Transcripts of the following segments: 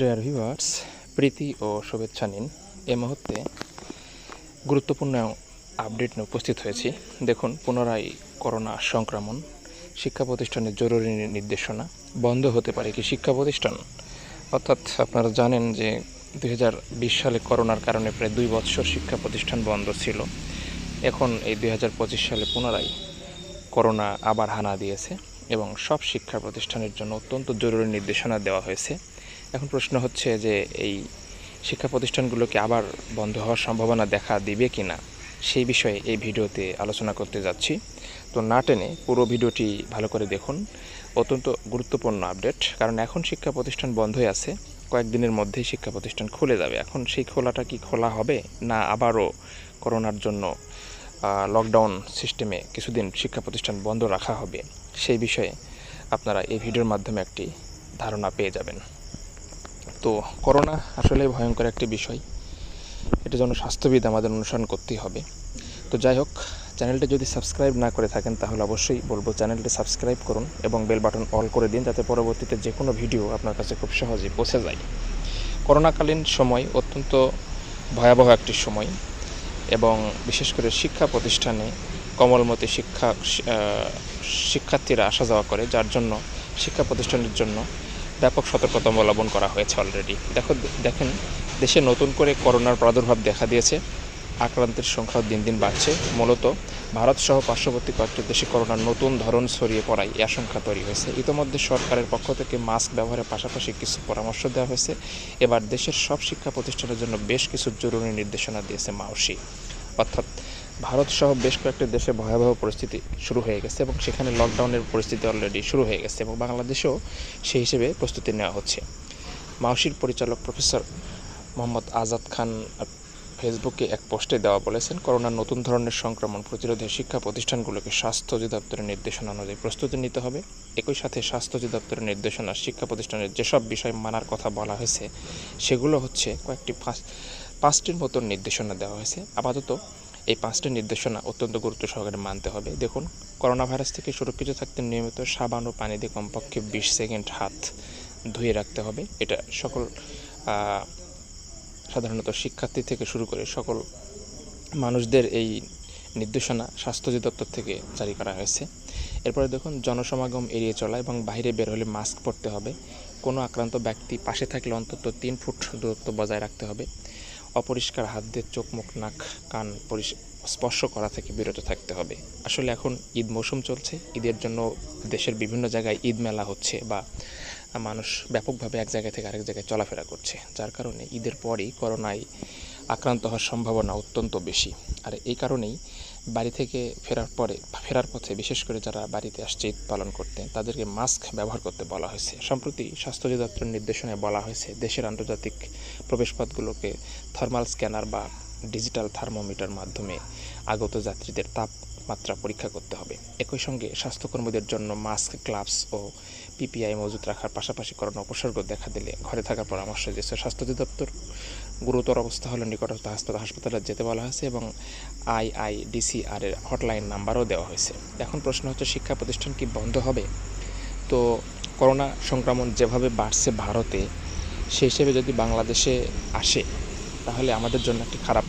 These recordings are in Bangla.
ডেয়ার ভিউয়ার্স প্রীতি ও শুভেচ্ছা নিন। এ মুহূর্তে গুরুত্বপূর্ণ আপডেট নিয়ে উপস্থিত হয়েছি। দেখুন, পুনরায় করোনা সংক্রমণ, শিক্ষা প্রতিষ্ঠানের জরুরি নির্দেশনা বন্ধ হতে পারে কি শিক্ষা প্রতিষ্ঠান? অর্থাৎ আপনারা জানেন যে দু হাজার বিশ সালে করোনার কারণে প্রায় দুই বছর শিক্ষা প্রতিষ্ঠান বন্ধ ছিল। এখন এই দুই হাজার পঁচিশ সালে পুনরায় করোনা আবার হানা দিয়েছে এবং সব শিক্ষা প্রতিষ্ঠানের জন্য অত্যন্ত জরুরি নির্দেশনা দেওয়া হয়েছে। এখন প্রশ্ন হচ্ছে যে এই শিক্ষা প্রতিষ্ঠানগুলোকে আবার বন্ধ হওয়ার সম্ভাবনা দেখা দিবে কি না সেই বিষয়ে এই ভিডিওতে আলোচনা করতে যাচ্ছি। তো না টেনে পুরো ভিডিওটি ভালো করে দেখুন। অত্যন্ত গুরুত্বপূর্ণ আপডেট, কারণ এখন শিক্ষা প্রতিষ্ঠান বন্ধই আছে। কয়েকদিনের মধ্যেই শিক্ষা প্রতিষ্ঠান খুলে যাবে। এখন সেই খোলাটা কি খোলা হবে না আবারও করোনার জন্য লকডাউন সিস্টেমে কিছুদিন শিক্ষা প্রতিষ্ঠান বন্ধ রাখা হবে, সেই বিষয়ে আপনারা এই ভিডিওর মাধ্যমে একটি ধারণা পেয়ে যাবেন। তো করোনা আসলে ভয়ঙ্কর একটি বিষয়। এটার জন্য স্বাস্থ্যবিদ আমাদের অনুসরণ করতেই হবে। তো যাই হোক, চ্যানেলটি যদি সাবস্ক্রাইব না করে থাকেন, তাহলে অবশ্যই বলব চ্যানেলটি সাবস্ক্রাইব করুন এবং বেল বাটন অল করে দিন, যাতে পরবর্তীতে যে কোনো ভিডিও আপনার কাছে খুব সহজেই পৌঁছে যায়। করোনাকালীন সময় অত্যন্ত ভয়াবহ একটি সময় এবং বিশেষ করে শিক্ষা প্রতিষ্ঠানে কমলমতি শিক্ষা শিক্ষার্থীরা আসা যাওয়া করে, যার জন্য, শিক্ষা প্রতিষ্ঠানের জন্য ব্যাপক সতর্কতা অবলম্বন করা হয়েছে অলরেডি দেখো, দেখেন, দেশে নতুন করে করোনার প্রাদুর্ভাব দেখা দিয়েছে। আক্রান্তের সংখ্যাও দিন দিন বাড়ছে। মূলত ভারত সহ পার্শ্ববর্তী কয়েকটি দেশে করোনার নতুন ধরন ছড়িয়ে পড়ায় এই আশঙ্কা তৈরি হয়েছে। ইতোমধ্যে সরকারের পক্ষ থেকে মাস্ক ব্যবহারের পাশাপাশি কিছু পরামর্শ দেওয়া হয়েছে। এবার দেশের সব শিক্ষা প্রতিষ্ঠানের জন্য বেশ কিছু জরুরি নির্দেশনা দিয়েছে মাওসি অর্থাৎ ভারত সহ বেশ কয়েকটি দেশে ভয়াবহ পরিস্থিতি শুরু হয়ে গেছে এবং সেখানে লকডাউনের পরিস্থিতি অলরেডি শুরু হয়ে গেছে এবং বাংলাদেশেও সেই হিসেবে প্রস্তুতি নেওয়া হচ্ছে। মাওসির পরিচালক প্রফেসর মোহাম্মদ আজাদ খান ফেসবুকে এক পোস্টে দেওয়া বলেছেন, করোনার নতুন ধরনের সংক্রমণ প্রতিরোধে শিক্ষা প্রতিষ্ঠানগুলোকে স্বাস্থ্য অধিদপ্তরের নির্দেশনা অনুযায়ী প্রস্তুতি নিতে হবে। একই সাথে স্বাস্থ্য অধিদপ্তরের নির্দেশনা, শিক্ষা প্রতিষ্ঠানের যেসব বিষয় মানার কথা বলা হয়েছে, সেগুলো হচ্ছে কয়েকটি পাঁচটির মতন নির্দেশনা দেওয়া হয়েছে। আপাতত এই পাঁচটি নির্দেশনা অত্যন্ত গুরুত্ব সহকারে মানতে হবে। দেখুন করোনা ভাইরাস থেকে সুরক্ষিত থাকতে নিয়মিত সাবান ও পানি দিয়ে কমপক্ষে বিশ সেকেন্ড হাত ধুয়ে রাখতে হবে। এটা সকল সাধারণত শিক্ষার্থী থেকে শুরু করে সকল মানুষদের এই নির্দেশনা স্বাস্থ্য অধিদপ্তর থেকে জারি করা হয়েছে। এরপরে দেখুন, জনসমাগম এড়িয়ে চলা এবং বাইরে বের হলে মাস্ক পরতে হবে। কোনো আক্রান্ত ব্যক্তি পাশে থাকলে অন্তত তিন ফুট দূরত্ব বজায় রাখতে হবে। অপরিষ্কার হাত দিয়ে চোখ, মুখ, নাক, কান স্পর্শ করা থেকে বিরত থাকতে হবে। আসলে এখন ঈদ মৌসুম চলছে। ঈদের জন্য দেশের বিভিন্ন জায়গায় ঈদ মেলা হচ্ছে বা মানুষ ব্যাপকভাবে এক জায়গা থেকে আরেক জায়গায় চলাফেরা করছে, যার কারণে ঈদের পরই করোনায় আক্রান্ত হওয়ার সম্ভাবনা অত্যন্ত বেশি। আর এই কারণেই বাড়ি থেকে ফেরার পরে, ফেরার পথে বিশেষ করে যারা বাড়িতে আসছে ঈদ পালন করতে, তাদেরকে মাস্ক ব্যবহার করতে বলা হয়েছে। সম্প্রতি স্বাস্থ্য অধিদপ্তরের নির্দেশনায় বলা হয়েছে, দেশের আন্তর্জাতিক প্রবেশপথগুলোকে থার্মাল স্ক্যানার বা ডিজিটাল থার্মোমিটার মাধ্যমে আগত যাত্রীদের তাপমাত্রা পরীক্ষা করতে হবে। একই সঙ্গে স্বাস্থ্যকর্মীদের জন্য মাস্ক, গ্লাভস ও পিপিআই মজুত রাখার পাশাপাশি করোনা উপসর্গ দেখা দিলে ঘরে থাকার পরামর্শ দিয়েছে স্বাস্থ্য অধিদপ্তর। গুরুতর অবস্থা হলে নিকটস্থ হাসপাতাল হাসপাতালে যেতে বলা হয়েছে এবং আইআইডিসিআর এর হটলাইন নাম্বারও দেওয়া হয়েছে। এখন প্রশ্ন হচ্ছে, শিক্ষা প্রতিষ্ঠান কি বন্ধ হবে? তো করোনা সংক্রমণ যেভাবে বাড়ছে ভারতে সেই হিসেবে যদি বাংলাদেশে আসে, তাহলে আমাদের জন্য একটি খারাপ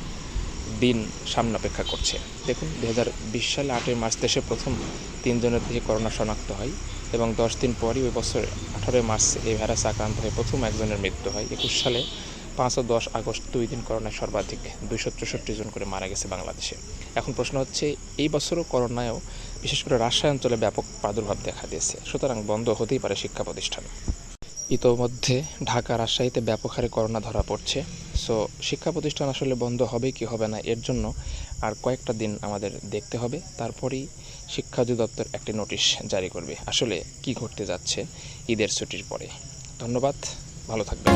দিন সামনে অপেক্ষা করছে। দেখুন দু হাজার বিশ সালে আটই মার্চ দেশে প্রথম তিনজনের থেকে করোনা শনাক্ত হয় এবং দশ দিন পরই ওই বছর আঠারোই মার্চ এই ভাইরাস আক্রান্ত হয়ে প্রথম একজনের মৃত্যু হয়। একুশ সালে পাঁচ ও দশ আগস্ট দুই দিন করোনায় সর্বাধিক দুইশো চৌষট্টি জন করে মারা গেছে বাংলাদেশে। এখন প্রশ্ন হচ্ছে, এই বছরও করোনায়ও বিশেষ করে রাজশাহী অঞ্চলে ব্যাপক প্রাদুর্ভাব দেখা দিয়েছে। সুতরাং বন্ধ হতেই পারে শিক্ষা প্রতিষ্ঠান। ইতোমধ্যে ঢাকা, রাজশাহীতে ব্যাপক হারে করোনা ধরা পড়ছে। সো, শিক্ষা প্রতিষ্ঠান আসলে বন্ধ হবে কি হবে না এর জন্য আর কয়েকটা দিন আমাদের দেখতে হবে। তারপরেই শিক্ষা অধিদপ্তর একটি নোটিশ জারি করবে। আসলে কি ঘটতে যাচ্ছে ঈদের ছুটির পরে। ধন্যবাদ। ভালো থাকবেন।